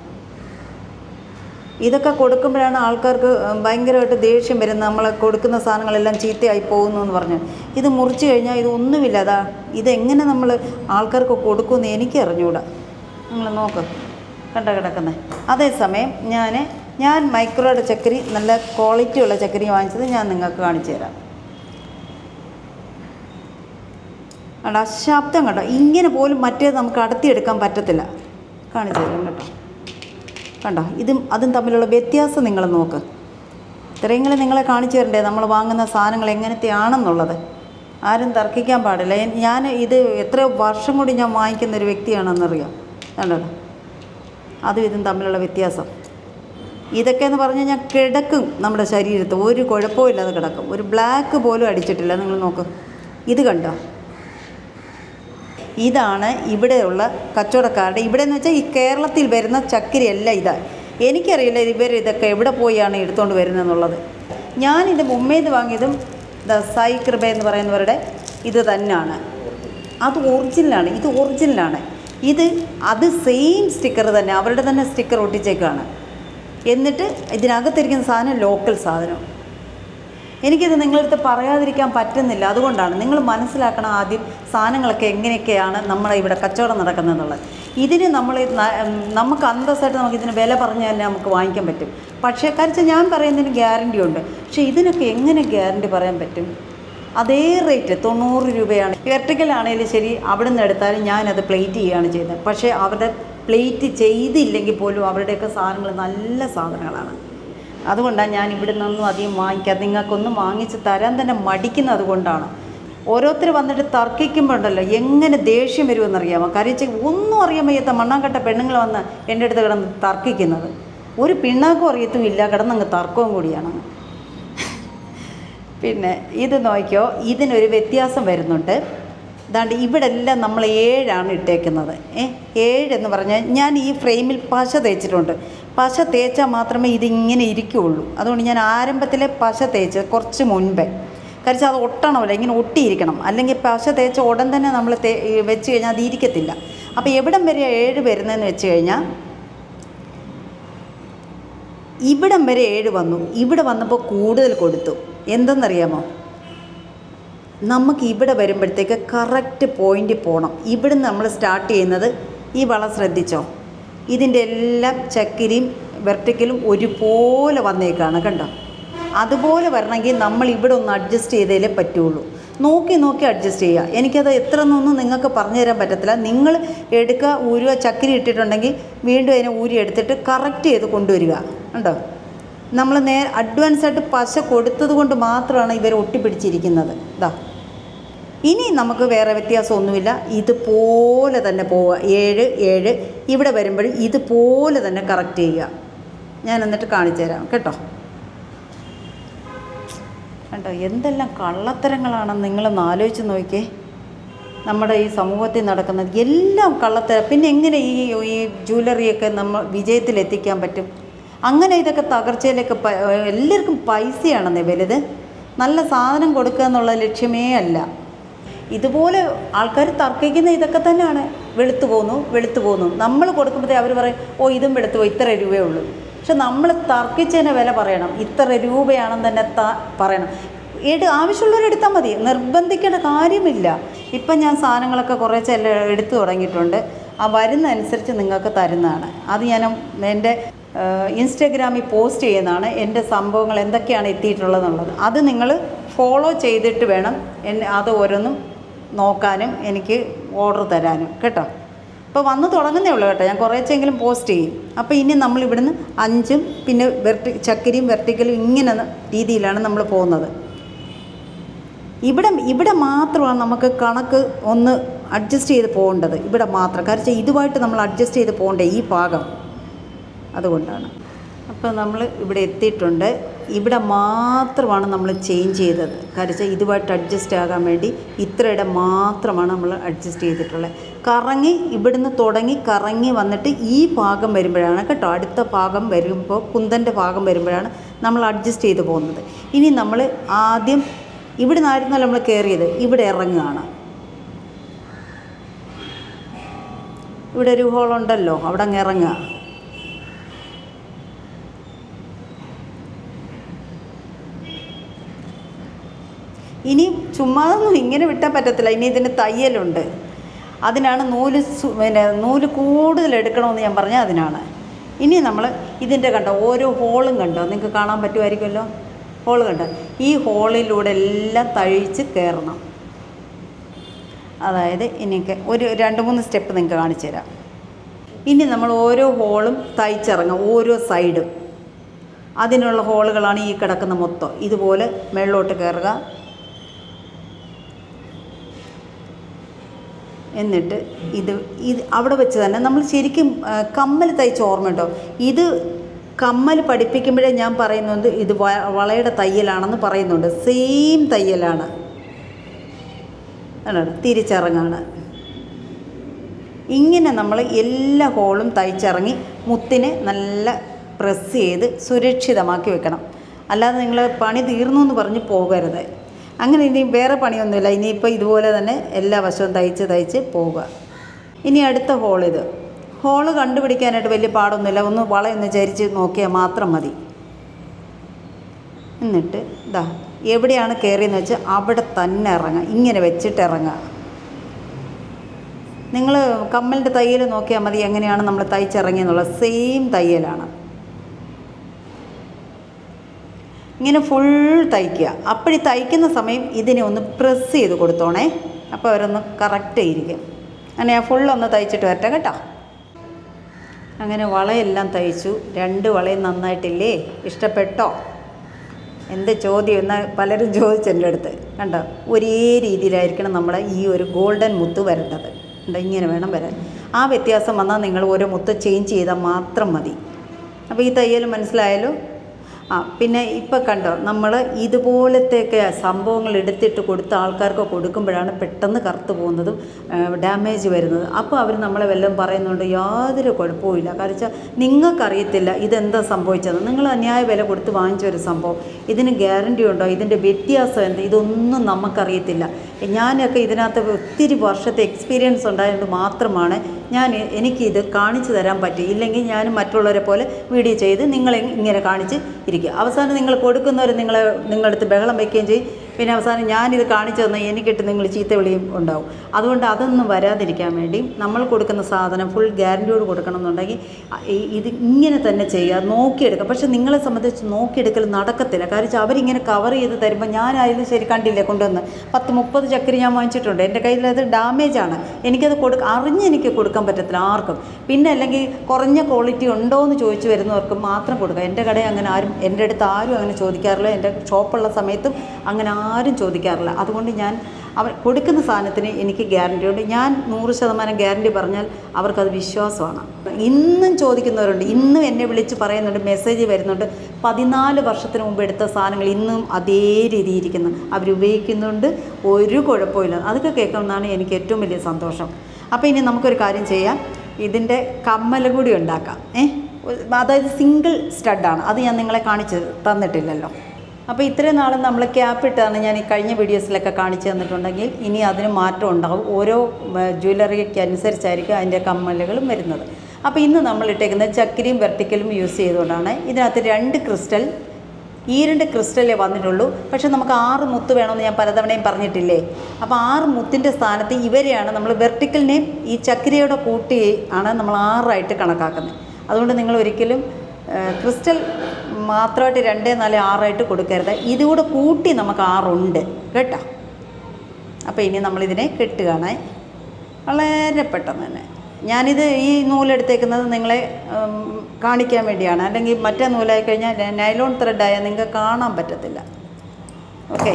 ഇതൊക്കെ കൊടുക്കുമ്പോഴാണ് ആൾക്കാർക്ക് ഭയങ്കരമായിട്ട് ദേഷ്യം വരുന്നത്. നമ്മൾ കൊടുക്കുന്ന സാധനങ്ങളെല്ലാം ചീത്തയായി പോകുന്നു എന്ന് പറഞ്ഞു. ഇത് മുറിച്ച് കഴിഞ്ഞാൽ ഇത് ഒന്നുമില്ല. അതാ ഇതെങ്ങനെ നമ്മൾ ആൾക്കാർക്ക് കൊടുക്കുമെന്ന് എനിക്ക് അറിഞ്ഞുകൂടാ നിങ്ങൾ നോക്ക്. കണ്ട കിടക്കുന്നത് അതേസമയം ഞാൻ ഞാൻ മൈക്രോയുടെ ചക്കരി നല്ല ക്വാളിറ്റി ഉള്ള ചക്കരി വാങ്ങിച്ചത് ഞാൻ നിങ്ങൾക്ക് കാണിച്ചു തരാം. അവിടെ അശാബ്ദം ശബ്ദം കണ്ടോ? ഇങ്ങനെ പോലും മറ്റേത് നമുക്ക് അടത്തിയെടുക്കാൻ പറ്റത്തില്ല. കാണിച്ചു തരാം കേട്ടോ. കണ്ടോ? ഇതും അതും തമ്മിലുള്ള വ്യത്യാസം നിങ്ങൾ നോക്ക്. ഇത്രയെങ്കിലും നിങ്ങളെ കാണിച്ചു തരണ്ടേ? നമ്മൾ വാങ്ങുന്ന സാധനങ്ങൾ എങ്ങനത്തെയാണെന്നുള്ളത്. ആരും തർക്കിക്കാൻ പാടില്ല. ഞാൻ ഇത് എത്ര വർഷം കൂടി ഞാൻ വാങ്ങിക്കുന്ന ഒരു വ്യക്തിയാണെന്നറിയാം? കണ്ടോ? അതും ഇതും തമ്മിലുള്ള വ്യത്യാസം. ഇതൊക്കെ എന്ന് പറഞ്ഞു കഴിഞ്ഞാൽ കിടക്കും നമ്മുടെ ശരീരത്ത്. ഒരു കുഴപ്പമില്ലാതെ കിടക്കും. ഒരു ബ്ലാക്ക് പോലും അടിച്ചിട്ടില്ല. നിങ്ങൾ നോക്ക്. ഇത് കണ്ടോ? ഇതാണ് ഇവിടെയുള്ള കച്ചവടക്കാരുടെ ഇവിടെ എന്ന് വെച്ചാൽ ഈ കേരളത്തിൽ വരുന്ന ചക്കിരിയല്ല ഇതാ. എനിക്കറിയില്ല ഇവർ ഇതൊക്കെ എവിടെ പോയാണ് എടുത്തുകൊണ്ട് വരുന്നതെന്നുള്ളത്. ഞാനിത് മുമ്പേത് വാങ്ങിയതും ദ സായി കൃപ എന്ന് പറയുന്നവരുടെ ഇത് തന്നെയാണ് അത് ഒറിജിനലാണ് ഇത് ഒറിജിനലാണ്. ഇത് അത് സെയിം സ്റ്റിക്കർ തന്നെ അവരുടെ തന്നെ സ്റ്റിക്കർ ഒട്ടിച്ചേക്കാണ്. എന്നിട്ട് ഇതിനകത്തിരിക്കുന്ന സാധനം ലോക്കൽ സാധനം. എനിക്കിത് നിങ്ങളടുത്ത് പറയാതിരിക്കാൻ പറ്റുന്നില്ല. അതുകൊണ്ടാണ് നിങ്ങൾ മനസ്സിലാക്കണം ആദ്യം സാധനങ്ങളൊക്കെ എങ്ങനെയൊക്കെയാണ് നമ്മളെ ഇവിടെ കച്ചവടം നടക്കുന്നതെന്നുള്ളത്. ഇതിന് നമ്മൾ നമുക്ക് അന്തസ്സായിട്ട് നമുക്ക് ഇതിന് വില പറഞ്ഞ് തന്നെ നമുക്ക് വാങ്ങിക്കാൻ പറ്റും. പക്ഷേ കാര്യം ഞാൻ പറയുന്നതിന് ഗ്യാരണ്ടി ഉണ്ട്. പക്ഷേ ഇതിനൊക്കെ എങ്ങനെ ഗ്യാരണ്ടി പറയാൻ പറ്റും? അതേ റേറ്റ് തൊണ്ണൂറ് രൂപയാണ്. ഇലക്ട്രിക്കലാണെങ്കിലും ശരി അവിടെ നിന്ന് എടുത്താലും ഞാനത് പ്ലേറ്റ് ചെയ്യുകയാണ് ചെയ്യുന്നത്. പക്ഷേ അവരുടെ പ്ലേറ്റ് ചെയ്തില്ലെങ്കിൽ പോലും അവരുടെയൊക്കെ സാധനങ്ങൾ നല്ല സാധനങ്ങളാണ്. അതുകൊണ്ടാണ് ഞാൻ ഇവിടെ നിന്നൊന്നും അധികം വാങ്ങിക്കാതെ നിങ്ങൾക്കൊന്നും വാങ്ങിച്ച് തരാൻ തന്നെ മടിക്കുന്നത് കൊണ്ടാണ് ഓരോരുത്തർ വന്നിട്ട് തർക്കിക്കുമ്പോഴുണ്ടല്ലോ എങ്ങനെ ദേഷ്യം വരുമെന്നറിയാമോ? കരിച്ച് ഒന്നും അറിയാൻ വയ്യാത്ത മണ്ണാങ്കട്ട പെണ്ണുങ്ങൾ വന്ന് എന്റെ അടുത്ത് കിടന്ന് തർക്കിക്കുന്നത്. ഒരു പിണ്ണാക്കും അറിയത്തും ഇല്ല കിടന്നങ്ങ് തർക്കവും കൂടിയാണ്. പിന്നെ ഇത് നോക്കിയോ ഇതിനൊരു വ്യത്യാസം വരുന്നുണ്ട്. അതാണ്ട് ഇവിടെ എല്ലാം നമ്മൾ ഏഴാണ് ഇട്ടേക്കുന്നത്. ഏ ഏഴെന്ന് പറഞ്ഞാൽ ഞാൻ ഈ ഫ്രെയിമിൽ പശ തേച്ചിട്ടുണ്ട്. പശ തേച്ചാൽ മാത്രമേ ഇതിങ്ങനെ ഇരിക്കുകയുള്ളൂ അതുകൊണ്ട് ഞാൻ ആരംഭത്തിലെ പശ തേച്ച് കുറച്ച് മുൻപേ കാരണം അത് ഒട്ടണമല്ലോ ഇങ്ങനെ ഒട്ടിയിരിക്കണം. അല്ലെങ്കിൽ പശ തേച്ച ഉടൻ തന്നെ നമ്മൾ തേ വെച്ച് കഴിഞ്ഞാൽ അത് ഇരിക്കത്തില്ല. അപ്പോൾ എവിടം വരെ ഏഴ് വരുന്നതെന്ന് വെച്ച് കഴിഞ്ഞാൽ ഇവിടം വരെ ഏഴ് വന്നു. ഇവിടെ വന്നപ്പോൾ കൂടുതൽ കൊടുത്തു. എന്തെന്നറിയാമോ? നമുക്ക് ഇവിടെ വരുമ്പോഴത്തേക്ക് കറക്റ്റ് പോയിന്റ് പോകണം ഇവിടുന്ന് നമ്മൾ സ്റ്റാർട്ട് ചെയ്യുന്നത് ഈ വളം ശ്രദ്ധിച്ചോ? ഇതിന്റെ എല്ലാം ചക്കിരിയും വെർട്ടിക്കലും ഒരുപോലെ വന്നേക്കാണ് കണ്ടോ? അതുപോലെ വരണമെങ്കിൽ നമ്മൾ ഇവിടെ ഒന്ന് അഡ്ജസ്റ്റ് ചെയ്തേലേ പറ്റുള്ളൂ. നോക്കി നോക്കി അഡ്ജസ്റ്റ് ചെയ്യുക. എനിക്കത് എത്ര എന്നൊന്നും നിങ്ങൾക്ക് പറഞ്ഞു തരാൻ പറ്റത്തില്ല. നിങ്ങൾ എടുക്കുക ഊരുക ചക്കിരി ഇട്ടിട്ടുണ്ടെങ്കിൽ വീണ്ടും അതിനെ ഊരി എടുത്തിട്ട് കറക്റ്റ് ചെയ്ത് കൊണ്ടുവരിക. കണ്ടോ? നമ്മൾ നേരെ അഡ്വാൻസ് ആയിട്ട് പശ കൊടുത്തത് കൊണ്ട് മാത്രമാണ് ഇവർ ഒട്ടിപ്പിടിച്ചിരിക്കുന്നത്. ഇതാ ഇനി നമുക്ക് വേറെ വ്യത്യാസമൊന്നുമില്ല. ഇതുപോലെ തന്നെ പോവുക. ഏഴ് ഏഴ്. ഇവിടെ വരുമ്പോൾ ഇതുപോലെ തന്നെ കറക്റ്റ് ചെയ്യുക. ഞാൻ എന്നിട്ട് കാണിച്ചു തരാം. കേട്ടോ? കണ്ടോ? എന്തെല്ലാം കള്ളത്തരങ്ങളാണെന്ന് നിങ്ങളൊന്ന് ആലോചിച്ച് നോക്കിയേ. നമ്മുടെ ഈ സമൂഹത്തിൽ നടക്കുന്നത് എല്ലാം കള്ളത്തരം. പിന്നെ എങ്ങനെ ഈ ഈ ജ്വല്ലറിയൊക്കെ നമ്മൾ വിജയത്തിലെത്തിക്കാൻ പറ്റും? അങ്ങനെ ഇതൊക്കെ തകർച്ചയിലേക്ക് എല്ലാവർക്കും പൈസയാണെന്നേ വലുത്. നല്ല സാധനം കൊടുക്കുക എന്നുള്ള ലക്ഷ്യമേ അല്ല. ഇതുപോലെ ആൾക്കാർ തർക്കിക്കുന്ന ഇതൊക്കെ തന്നെയാണ്. വെളുത്തു പോന്നു വെളുത്തു പോന്നു. നമ്മൾ കൊടുക്കുമ്പോഴത്തേ അവർ പറയും ഓ ഇതും വെളുത്തു പോയി ഇത്ര രൂപയേ ഉള്ളൂ. പക്ഷെ നമ്മൾ തർക്കിച്ചതിന് വില പറയണം. ഇത്ര രൂപയാണെന്ന് തന്നെ ത പറയണം. എടു ആവശ്യമുള്ളവരെടുത്താൽ മതി. നിർബന്ധിക്കേണ്ട കാര്യമില്ല. ഇപ്പം ഞാൻ സാധനങ്ങളൊക്കെ കുറേശ്ശെ എല്ലാം എടുത്തു തുടങ്ങിയിട്ടുണ്ട്. ആ വരുന്ന അനുസരിച്ച് നിങ്ങൾക്ക് തരുന്നതാണ്. അത് ഞാൻ എന്റെ ഇൻസ്റ്റഗ്രാമിൽ പോസ്റ്റ് ചെയ്യുന്നതാണ്. എന്റെ സംഭവങ്ങൾ എന്തൊക്കെയാണ് എത്തിയിട്ടുള്ളതെന്നുള്ളത്. അത് നിങ്ങൾ ഫോളോ ചെയ്തിട്ട് വേണം എന്നെ അത് ഓരോന്നും നോക്കാനും എനിക്ക് ഓർഡർ തരാനും കേട്ടോ? ഇപ്പോൾ വന്ന് തുടങ്ങുന്നേ ഉള്ളൂ കേട്ടോ. ഞാൻ കുറേച്ചെങ്കിലും പോസ്റ്റ് ചെയ്യും. അപ്പോൾ ഇനി നമ്മൾ ഇവിടുന്ന് അഞ്ചും പിന്നെ വെർട്ടി ചക്കരിയും വെർട്ടിക്കലും ഇങ്ങനെ രീതിയിലാണ് നമ്മൾ പോകുന്നത്. ഇവിടെ ഇവിടെ മാത്രമാണ് നമുക്ക് കണക്ക് ഒന്ന് അഡ്ജസ്റ്റ് ചെയ്ത് പോകേണ്ടത്. ഇവിടെ മാത്രം. കാരണം ഇതുമായിട്ട് നമ്മൾ അഡ്ജസ്റ്റ് ചെയ്ത് പോകേണ്ടേ ഈ ഭാഗം അതുകൊണ്ടാണ്. അപ്പോൾ നമ്മൾ ഇവിടെ എത്തിയിട്ടുണ്ട്. ഇവിടെ മാത്രമാണ് നമ്മൾ ചേഞ്ച് ചെയ്തത്. കാരണം ഇതുമായിട്ട് അഡ്ജസ്റ്റ് ആകാൻ വേണ്ടി ഇത്രയുടെ മാത്രമാണ് നമ്മൾ അഡ്ജസ്റ്റ് ചെയ്തിട്ടുള്ളത്. കറങ്ങി ഇവിടുന്ന് തുടങ്ങി കറങ്ങി വന്നിട്ട് ഈ ഭാഗം വരുമ്പോഴാണ് കേട്ടോ അടുത്ത ഭാഗം വരുമ്പോൾ കുന്തന്റെ ഭാഗം വരുമ്പോഴാണ് നമ്മൾ അഡ്ജസ്റ്റ് ചെയ്ത് പോകുന്നത്. ഇനി നമ്മൾ ആദ്യം ഇവിടെ നിന്നായിരുന്നല്ലോ നമ്മൾ കയറിയത് ഇവിടെ ഇറങ്ങുകയാണ്. ഇവിടെ ഒരു ഹോളുണ്ടല്ലോ അവിടെ അങ്ങ് ഇറങ്ങുക. ഇനി ചുമ്മാതൊന്നും ഇങ്ങനെ വിട്ടാൽ പറ്റത്തില്ല. ഇനി ഇതിന് തയ്യലുണ്ട്. അതിനാണ് നൂൽ പിന്നെ നൂൽ കൂടുതൽ എടുക്കണമെന്ന് ഞാൻ പറഞ്ഞാൽ അതിനാണ്. ഇനി നമ്മൾ ഇതിന്റെ കണ്ടോ ഓരോ ഹോളും കണ്ടോ? നിങ്ങൾക്ക് കാണാൻ പറ്റുമായിരിക്കുമല്ലോ? ഹോൾ കണ്ടോ? ഈ ഹോളിലൂടെ എല്ലാം തഴിച്ച് കയറണം. അതായത് എനിക്ക് ഒരു രണ്ട് മൂന്ന് സ്റ്റെപ്പ് നിങ്ങൾക്ക് കാണിച്ചു തരാം. ഇനി നമ്മൾ ഓരോ ഹോളും തയ്ച്ചിറങ്ങും ഓരോ സൈഡും. അതിനുള്ള ഹോളുകളാണ് ഈ കിടക്കുന്ന മൊത്തം. ഇതുപോലെ മേളിലോട്ട് കയറുക. എന്നിട്ട് ഇത് ഇത് അവിടെ വെച്ച് തന്നെ നമ്മൾ ശരിക്കും കമ്മൽ തയ്ച്ച ഓർമ്മയുണ്ടോ ഇത് കമ്മൽ പഠിപ്പിക്കുമ്പോഴേ ഞാൻ പറയുന്നുണ്ട് ഇത് വളയുടെ തയ്യലാണെന്ന് പറയുന്നുണ്ട്. സെയിം തയ്യലാണ്. തിരിച്ചിറങ്ങാണ്. ഇങ്ങനെ നമ്മൾ എല്ലാ ഹോളും തയ്ച്ചിറങ്ങി മുത്തിനെ നല്ല പ്രസ് ചെയ്ത് സുരക്ഷിതമാക്കി വെക്കണം. അല്ലാതെ നിങ്ങൾ പണി തീർന്നു എന്ന് പറഞ്ഞ് പോകരുത്. അങ്ങനെ ഇനി വേറെ പണിയൊന്നുമില്ല. ഇനിയിപ്പോൾ ഇതുപോലെ തന്നെ എല്ലാ വശവും തയ്ച്ച് തയ്ച്ച് പോവുക. ഇനി അടുത്ത ഹോൾ ഇത്. ഹോൾ കണ്ടുപിടിക്കാനായിട്ട് വലിയ പാടൊന്നുമില്ല. ഒന്ന് വളയൊന്ന് ചരിച്ച് നോക്കിയാൽ മാത്രം മതി. എന്നിട്ട് ഇതാ എവിടെയാണ് കയറിയെന്ന് വെച്ചാൽ അവിടെ തന്നെ ഇറങ്ങുക ഇങ്ങനെ വെച്ചിട്ട് ഇറങ്ങുക നിങ്ങൾ കമ്മലിന്റെ തയ്യൽ നോക്കിയാൽ മതി. എങ്ങനെയാണ് നമ്മൾ തയ്ച്ചിറങ്ങിയെന്നുള്ളത്. സെയിം തയ്യലാണ്. ഇങ്ങനെ ഫുൾ തയ്ക്കുക. അപ്പോഴി തയ്ക്കുന്ന സമയം ഇതിനെ ഒന്ന് പ്രസ് ചെയ്ത് കൊടുത്തോണേ. അപ്പോൾ അവരൊന്ന് കറക്റ്റ് ആയിരിക്കും. അങ്ങനെ ഞാൻ ഫുള്ളൊന്ന് തയ്ച്ചിട്ട് വരട്ടെ കേട്ടോ. അങ്ങനെ വളയെല്ലാം തയ്ച്ചു. രണ്ട് വളയും നന്നായിട്ടില്ലേ? ഇഷ്ടപ്പെട്ടോ? എന്ത് ചോദ്യം? എന്നാൽ പലരും ചോദിച്ചു എന്റെ അടുത്ത്. കണ്ടോ? ഒരേ രീതിയിലായിരിക്കണം നമ്മുടെ ഈ ഒരു ഗോൾഡൻ മുത്ത് വരേണ്ടത്. കണ്ടോ? ഇങ്ങനെ വേണം വരാൻ. ആ വ്യത്യാസം വന്നാൽ നിങ്ങൾ ഓരോ മുത്ത് ചേഞ്ച് ചെയ്താൽ മാത്രം മതി. അപ്പോൾ ഈ തയ്യൽ മനസ്സിലായാലോ? ആ പിന്നെ ഇപ്പം കണ്ടോ നമ്മൾ ഇതുപോലത്തെയൊക്കെ സംഭവങ്ങൾ എടുത്തിട്ട് കൊടുത്ത ആൾക്കാർക്ക് കൊടുക്കുമ്പോഴാണ് പെട്ടെന്ന് കറുത്ത് പോകുന്നതും ഡാമേജ് വരുന്നത്. അപ്പോൾ അവർ നമ്മളെ വല്ലതും പറയുന്നുണ്ട് യാതൊരു കുഴപ്പമില്ല കാരണം വെച്ചാൽ നിങ്ങൾക്കറിയത്തില്ല ഇതെന്താ സംഭവിച്ചത് നിങ്ങൾ അന്യായ വില കൊടുത്ത് വാങ്ങിച്ച ഒരു സംഭവം ഇതിന് ഗ്യാരണ്ടി ഉണ്ടോ ഇതിന്റെ വ്യത്യാസം എന്ത് ഇതൊന്നും നമുക്കറിയത്തില്ല. ഞാനൊക്കെ ഇതിനകത്ത് ഒത്തിരി വർഷത്തെ എക്സ്പീരിയൻസ് ഉണ്ടായതുകൊണ്ട് മാത്രമാണ് ഞാൻ എനിക്കിത് കാണിച്ചു തരാൻ പറ്റി. ഇല്ലെങ്കിൽ ഞാൻ മറ്റുള്ളവരെ പോലെ വീഡിയോ ചെയ്ത് നിങ്ങളെ ഇങ്ങനെ കാണിച്ച് ഇരിക്കുക. അവസാനം നിങ്ങൾ കൊടുക്കുന്നവർ നിങ്ങളെ നിങ്ങളടുത്ത് ബഹളം വയ്ക്കുകയും ചെയ്യും. പിന്നെ അവസാനം ഞാനിത് കാണിച്ചു തന്നാൽ എനിക്കിട്ട് നിങ്ങൾ ചീത്ത വിളിയും ഉണ്ടാവും. അതുകൊണ്ട് അതൊന്നും വരാതിരിക്കാൻ വേണ്ടി നമ്മൾ കൊടുക്കുന്ന സാധനം ഫുൾ ഗ്യാരന്റിയോട് കൊടുക്കണം എന്നുണ്ടെങ്കിൽ ഇത് ഇങ്ങനെ തന്നെ ചെയ്യുക നോക്കിയെടുക്കുക. പക്ഷെ നിങ്ങളെ സംബന്ധിച്ച് നോക്കിയെടുക്കൽ നടക്കത്തില്ല. കാരണം വെച്ചാൽ അവരിങ്ങനെ കവർ ചെയ്ത് തരുമ്പോൾ ഞാനായാലും ശരി കണ്ടില്ല കൊണ്ടുവന്ന്? പത്ത് മുപ്പത് ചക്കരി ഞാൻ വാങ്ങിച്ചിട്ടുണ്ട്. എന്റെ കയ്യിൽ അത് ഡാമേജാണ് എനിക്കത് കൊടു അറിഞ്ഞ് എനിക്ക് കൊടുക്കാൻ പറ്റത്തില്ല ആർക്കും. പിന്നെ അല്ലെങ്കിൽ കുറഞ്ഞ ക്വാളിറ്റി ഉണ്ടോ എന്ന് ചോദിച്ചു വരുന്നവർക്ക് മാത്രം കൊടുക്കുക. എന്റെ കടയിൽ അങ്ങനെ ആരും എന്റെ അടുത്ത് ആരും അങ്ങനെ ചോദിക്കാറില്ല. എന്റെ ഷോപ്പുള്ള സമയത്തും അങ്ങനെ ആരും ചോദിക്കാറില്ല. അതുകൊണ്ട് ഞാൻ അവർ കൊടുക്കുന്ന സാധനത്തിന് എനിക്ക് ഗ്യാരണ്ടി ഉണ്ട്. ഞാൻ നൂറ് ശതമാനം ഗ്യാരണ്ടി പറഞ്ഞാൽ അവർക്കത് വിശ്വാസമാണ്. ഇന്നും ചോദിക്കുന്നവരുണ്ട്. ഇന്നും എന്നെ വിളിച്ച് പറയുന്നുണ്ട്. മെസ്സേജ് വരുന്നുണ്ട്. പതിനാല് വർഷത്തിന് മുമ്പ് എടുത്ത സാധനങ്ങൾ ഇന്നും അതേ രീതിയിരിക്കുന്നു. അവർ ഉപയോഗിക്കുന്നുണ്ട്. ഒരു കുഴപ്പമില്ല. അതൊക്കെ കേൾക്കുന്നതാണ് എനിക്ക് ഏറ്റവും വലിയ സന്തോഷം. അപ്പോൾ ഇനി നമുക്കൊരു കാര്യം ചെയ്യാം. ഇതിന്റെ കമ്മൽ കൂടി ഉണ്ടാക്കാം. ഏഹ് അതായത് സിംഗിൾ സ്റ്റഡാണ്. അത് ഞാൻ നിങ്ങളെ കാണിച്ച് തന്നിട്ടില്ലല്ലോ. അപ്പോൾ ഇത്രയും നാളും നമ്മൾ ക്യാപ്പ് ഇട്ടാണ് ഞാൻ ഈ കഴിഞ്ഞ വീഡിയോസിലൊക്കെ കാണിച്ചു തന്നിട്ടുണ്ടെങ്കിൽ ഇനി അതിന് മാറ്റം ഉണ്ടാകും ഓരോ ജ്വല്ലറിക്ക് അനുസരിച്ചായിരിക്കും അതിന്റെ കമ്മലുകളും വരുന്നത്. അപ്പോൾ ഇന്ന് നമ്മൾ ഇട്ടേക്കുന്നത് ചക്കിരിയും വെർട്ടിക്കലും യൂസ് ചെയ്തുകൊണ്ടാണ്. ഇതിനകത്ത് രണ്ട് ക്രിസ്റ്റൽ ഈ രണ്ട് ക്രിസ്റ്റലേ വന്നിട്ടുള്ളൂ. പക്ഷേ നമുക്ക് ആറ് മുത്ത് വേണമെന്ന് ഞാൻ പലതവണയും പറഞ്ഞിട്ടില്ലേ? അപ്പോൾ ആറ് മുത്തിന്റെ സ്ഥാനത്ത് ഇവരെയാണ് നമ്മൾ വെർട്ടിക്കലിനെയും ഈ ചക്കിരിയോടെ കൂട്ടി ആണ് നമ്മൾ ആറായിട്ട് കണക്കാക്കുന്നത്. അതുകൊണ്ട് നിങ്ങൾ ഒരിക്കലും ക്രിസ്റ്റൽ മാത്രമായിട്ട് രണ്ട് നാല് ആറായിട്ട് കൊടുക്കരുത്. ഇതുകൂടെ കൂട്ടി നമുക്ക് ആറുണ്ട്. കേട്ടോ? അപ്പോൾ ഇനി നമ്മളിതിനെ കെട്ടുകയാണ് വളരെ പെട്ടെന്ന് തന്നെ. ഞാനിത് ഈ നൂലെടുത്തേക്കുന്നത് നിങ്ങളെ കാണിക്കാൻ വേണ്ടിയാണ്. അല്ലെങ്കിൽ മറ്റേ നൂലായി കഴിഞ്ഞാൽ നൈലോൺ ത്രെഡായാൽ നിങ്ങൾക്ക് കാണാൻ പറ്റത്തില്ല. ഓക്കെ.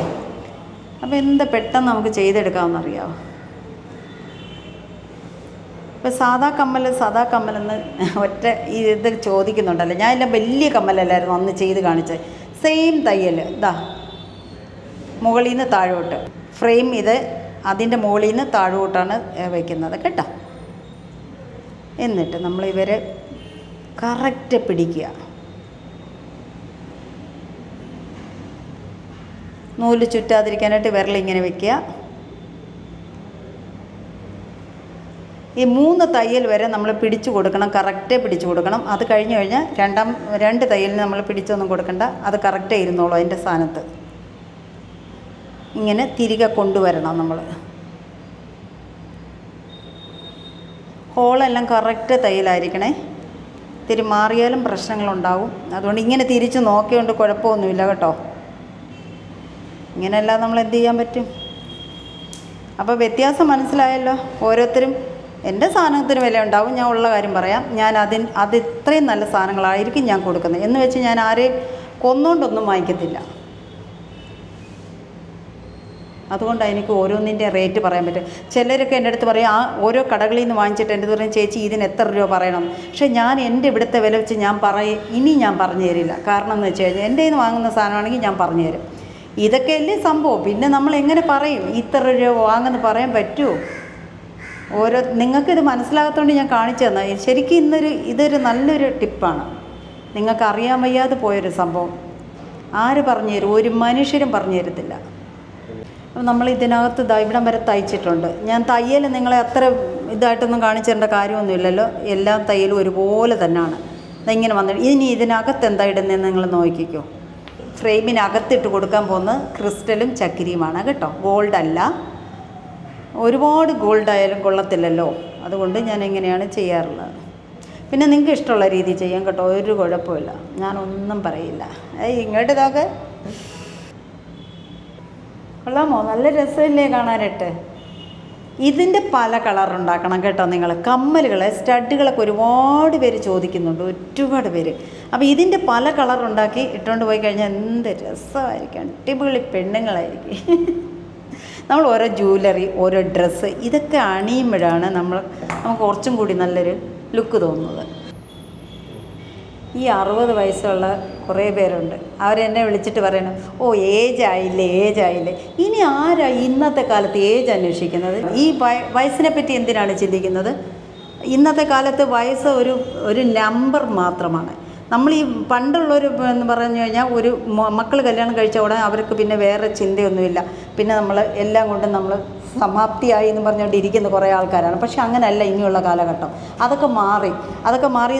അപ്പോൾ എന്താ പെട്ടെന്ന് നമുക്ക് ചെയ്തെടുക്കാമെന്നറിയാമോ ഇപ്പോൾ സാദാ കമ്മൽ സാദാ കമ്മലെന്ന് ഒറ്റ ഇത് ചോദിക്കുന്നുണ്ടല്ലോ. ഞാൻ എല്ലാം വലിയ കമ്മലല്ലായിരുന്നു അന്ന് ചെയ്ത് കാണിച്ചത്. സെയിം തയ്യൽ. ഇതാ മുകളിൽ നിന്ന് താഴോട്ട്. ഫ്രെയിം ഇത് അതിന്റെ മുകളിൽ നിന്ന് താഴോട്ടാണ് വയ്ക്കുന്നത് കേട്ടോ. എന്നിട്ട് നമ്മൾ ഇവരെ കറക്റ്റ് പിടിക്കുക. നൂൽ ചുറ്റാതിരിക്കാനായിട്ട് വിരലിങ്ങനെ വെക്കുക. ഈ മൂന്ന് തയ്യൽ വരെ നമ്മൾ പിടിച്ചു കൊടുക്കണം കറക്റ്റേ പിടിച്ചു കൊടുക്കണം. അത് കഴിഞ്ഞ് കഴിഞ്ഞാൽ രണ്ടാം രണ്ട് തയ്യലിന് നമ്മൾ പിടിച്ചൊന്നും കൊടുക്കണ്ട. അത് കറക്റ്റേ ഇരുന്നോളൂ അതിന്റെ സ്ഥാനത്ത്. ഇങ്ങനെ തിരികെ കൊണ്ടുവരണം നമ്മൾ. ഹോളെല്ലാം കറക്റ്റ് തയ്യലായിരിക്കണേ. ഇത്തിരി മാറിയാലും പ്രശ്നങ്ങളുണ്ടാവും. അതുകൊണ്ട് ഇങ്ങനെ തിരിച്ച് നോക്കിയോണ്ട് കുഴപ്പമൊന്നുമില്ല കേട്ടോ. ഇങ്ങനെയല്ല നമ്മൾ എന്ത് ചെയ്യാൻ പറ്റും? അപ്പോൾ വ്യത്യാസം മനസ്സിലായല്ലോ ഓരോരുത്തരും. എന്റെ സാധനത്തിന് വില ഉണ്ടാവും ഞാൻ ഉള്ള കാര്യം പറയാം. ഞാൻ അതിന് അത് ഇത്രയും നല്ല സാധനങ്ങളായിരിക്കും ഞാൻ കൊടുക്കുന്നത്. എന്ന് വെച്ച് ഞാൻ ആരെയും കൊന്നുകൊണ്ടൊന്നും വാങ്ങിക്കത്തില്ല. അതുകൊണ്ട് എനിക്ക് ഓരോന്നിന്റെ റേറ്റ് പറയാൻ പറ്റും ചിലരൊക്കെ എന്റെ അടുത്ത് പറയും ആ ഓരോ കടകളിൽ നിന്ന് വാങ്ങിച്ചിട്ട് എന്റെ പറയും ചേച്ചി ഇതിന് എത്ര രൂപ പറയണം? പക്ഷേ ഞാൻ എന്റെ ഇവിടുത്തെ വില വെച്ച് ഞാൻ പറയും ഇനി ഞാൻ പറഞ്ഞു തരില്ല. കാരണം എന്ന് വെച്ച് കഴിഞ്ഞാൽ എന്റെ നിന്ന് വാങ്ങുന്ന സാധനമാണെങ്കിൽ ഞാൻ പറഞ്ഞു തരും. ഇതൊക്കെ ഇതൊക്കെയല്ലേ സംഭവം? പിന്നെ നമ്മൾ എങ്ങനെ പറയും? ഇത്ര രൂപ വാങ്ങുന്ന പറയാൻ പറ്റുമോ? ഓരോ നിങ്ങൾക്കിത് മനസ്സിലാകത്തോണ്ട് ഞാൻ കാണിച്ചു തന്നെ. ശരിക്കും ഇന്നൊരു ഇതൊരു നല്ലൊരു ടിപ്പാണ്. നിങ്ങൾക്ക് അറിയാൻ വയ്യാതെ പോയൊരു സംഭവം. ആര് പറഞ്ഞു തരും? ഒരു മനുഷ്യരും പറഞ്ഞു തരത്തില്ല. നമ്മൾ ഇതിനകത്ത് ഇവിടം വരെ തയ്ച്ചിട്ടുണ്ട്. ഞാൻ തയ്യൽ നിങ്ങളെ അത്ര ഇതായിട്ടൊന്നും കാണിച്ചു തരേണ്ട കാര്യമൊന്നുമില്ലല്ലോ. എല്ലാ തയ്യലും ഒരുപോലെ തന്നെയാണ് ഇങ്ങനെ വന്നിട്ട് ഇനി ഇതിനകത്ത് എന്താ ഇടുന്നതെന്ന് നിങ്ങൾ നോക്കിക്കോ. ഫ്രെയിമിനകത്തിട്ട് കൊടുക്കാൻ പോകുന്നത് ക്രിസ്റ്റലും ചക്കിരിയുമാണ് കേട്ടോ. ഗോൾഡല്ല. ഒരുപാട് ഗോൾഡ് ആയാലും കൊള്ളത്തില്ലല്ലോ. അതുകൊണ്ട് ഞാൻ എങ്ങനെയാണ് ചെയ്യാറുള്ളത്? പിന്നെ നിങ്ങൾക്ക് ഇഷ്ടമുള്ള രീതി ചെയ്യാം കേട്ടോ. ഒരു കുഴപ്പമില്ല. ഞാനൊന്നും പറയില്ല. ഏയ് ഇങ്ങോട്ട് ഇതൊക്കെ കൊള്ളാമോ? നല്ല രസമില്ലേ കാണാനായിട്ട്. ഇതിന്റെ പല കളറുണ്ടാക്കണം കേട്ടോ നിങ്ങൾ. കമ്മലുകൾ സ്റ്റഡുകളൊക്കെ ഒരുപാട് പേര് ചോദിക്കുന്നുണ്ട്. ഒരുപാട് പേര്. അപ്പോൾ ഇതിന്റെ പല കളറുണ്ടാക്കി ഇട്ടുകൊണ്ട് പോയി കഴിഞ്ഞാൽ എന്ത് രസമായിരിക്കും. അടിപൊളി പെണ്ണുങ്ങളായിരിക്കും. നമ്മൾ ഓരോ ജ്വല്ലറി ഓരോ ഡ്രസ്സ് ഇതൊക്കെ അണിയുമ്പോഴാണ് നമ്മൾ നമുക്ക് കുറച്ചും കൂടി നല്ലൊരു ലുക്ക് തോന്നുന്നത്. ഈ അറുപത് വയസ്സുള്ള കുറേ പേരുണ്ട്. അവരെന്നെ വിളിച്ചിട്ട് പറയണം ഓ ഏജ് ആയില്ലേ ഏജ് ആയില്ലേ? ഇനി ആരാ ഇന്നത്തെ കാലത്ത് ഏജ് അന്വേഷിക്കുന്നത്? ഈ വയസ്സിനെ പറ്റി എന്തിനാണ് ചിന്തിക്കുന്നത്? ഇന്നത്തെ കാലത്ത് വയസ്സ് ഒരു ഒരു നമ്പർ മാത്രമാണ്. നമ്മൾ ഈ പണ്ടുള്ളൊരു എന്ന് പറഞ്ഞു കഴിഞ്ഞാൽ ഒരു മക്കൾ കല്യാണം കഴിച്ച ഉടനെ അവർക്ക് പിന്നെ വേറെ ചിന്തയൊന്നുമില്ല. പിന്നെ നമ്മൾ എല്ലാം കൊണ്ടും നമ്മൾ സമാപ്തിയായി എന്ന് പറഞ്ഞുകൊണ്ട് ഇരിക്കുന്ന കുറേ ആൾക്കാരാണ്. പക്ഷെ അങ്ങനെയല്ല ഇനിയുള്ള കാലഘട്ടം. അതൊക്കെ മാറി. അതൊക്കെ മാറി